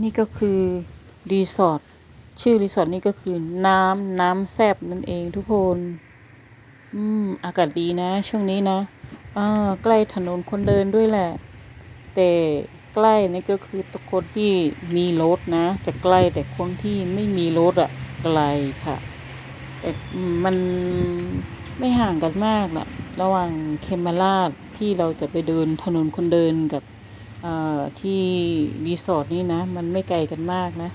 นี่ก็คือรีสอร์ทชื่อรีสอร์ทนี่ก็คือน้ำน้ำแซบนั่นเองทุกคน อืม อากาศดีนะ ช่วงนี้นะอ่าใกล้ถนนคนเดินด้วยแหละ แต่ใกล้นี่ก็คือตคนที่มีรถนะ จะใกล้แต่คนที่ไม่มีรถอะไกลค่ะ แต่มันไม่ห่างกันมากนะระหว่างเคมาราดที่เราจะไปเดินถนนคนเดินกับ ที่รีสอร์ทนี่นะ มันไม่ไกลกันมากนะ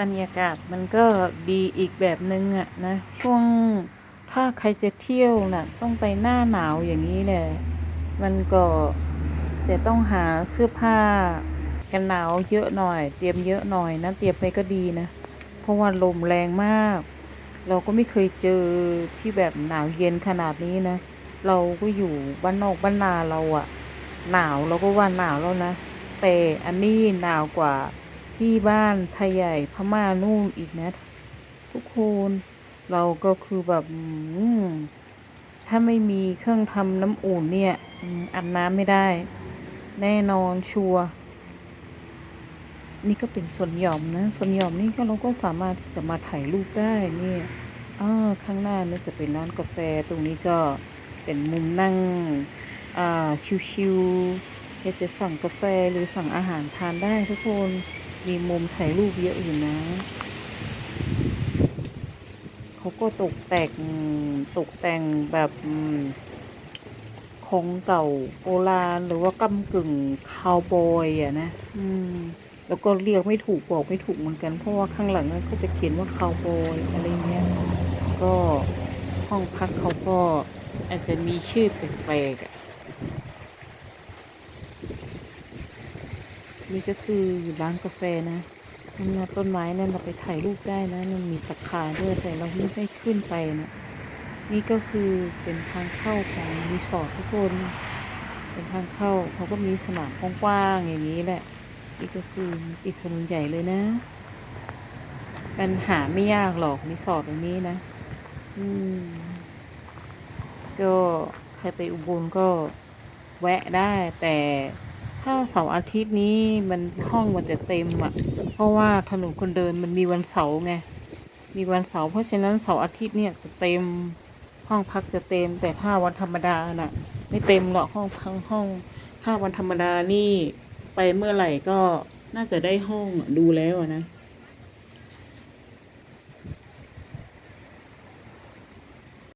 บรรยากาศมันก็ดีอีกแบบนึงอะนะ ช่วงถ้าใครจะเที่ยวน่ะต้องไปหน้าหนาวอย่างนี้แหละมันก็จะต้องหาเสื้อผ้ากันหนาวเยอะหน่อย เตรียมเยอะหน่อยนะเตรียมไปก็ดีนะ เพราะว่าลมแรงมาก เราก็ไม่เคยเจอที่แบบหนาวเย็นขนาดนี้นะ เราก็อยู่บ้านนอกบ้านนาเราอะ หนาวเราก็ว่าหนาวแล้วนะ แต่อันนี้หนาวกว่าที่บ้านไทยใหญ่พม่านู่นอีกนะ ทุกคนเราก็คือแบบถ้าไม่มีเครื่องทำน้ำอุ่นเนี่ยอืมอาบน้ำไม่ได้ แน่นอนชัวร์นี่ก็เป็นส่วนหย่อมนะ ส่วนหย่อมนี่ก็เราก็สามารถที่จะมาถ่ายรูปได้เนี่อ่าข้างหน้านี่จะเป็นร้านกาแฟตรงนี้ก็เป็นมุมนั่ง ชิวๆอยากจะสั่งกาแฟหรือสั่งอาหารทานได้ทุกคน มีมุมถ่ายรูปเยอะอยู่นะ เขาก็ตกแต่งตกแต่งแบบของเก่าโบราณหรือว่ากำกึ่งคาวบอยอะนะ อืม แล้วก็เรียกไม่ถูกบอกไม่ถูกเหมือนกัน เพราะว่าข้างหลังนั้นเขาจะเขียนว่าคาวบอยอะไรเงี้ย ก็ห้องพักเขาก็อาจจะมีชื่อแปลกๆอะ นี่ก็คืออยู่ร้านกาแฟนะนั่นนะต้นไม้นั่นเราไปถ่ายรูปได้นะมันมีตะขาด้วยแต่เราไม่ได้ขึ้นไปนะนี่ก็คือเป็นทางเข้าของรีสอร์ททุกคน เป็นทางเข้าเขาก็มีสนามกว้างๆอย่างนี้แหละนี่ก็คือติดถนนใหญ่เลยนะมันหาไม่ยากหรอกรีสอร์ทแบบนี้นะ อืม ก็ใครไปอุบลก็แวะได้แต่ ถ้าเสาร์อาทิตย์นี้มันห้องมันจะเต็มอะ เพราะว่าถนนคนเดินมันมีวันเสาร์ไง มีวันเสาร์เพราะฉะนั้นเสาร์อาทิตย์เนี่ยจะเต็มห้องพักจะเต็ม แต่ถ้าวันธรรมดาน่ะ ไม่เต็มหรอกห้องพักห้อง ถ้าวันธรรมดานี่ไปเมื่อไหร่ก็น่าจะได้ห้องดูแล้วนะ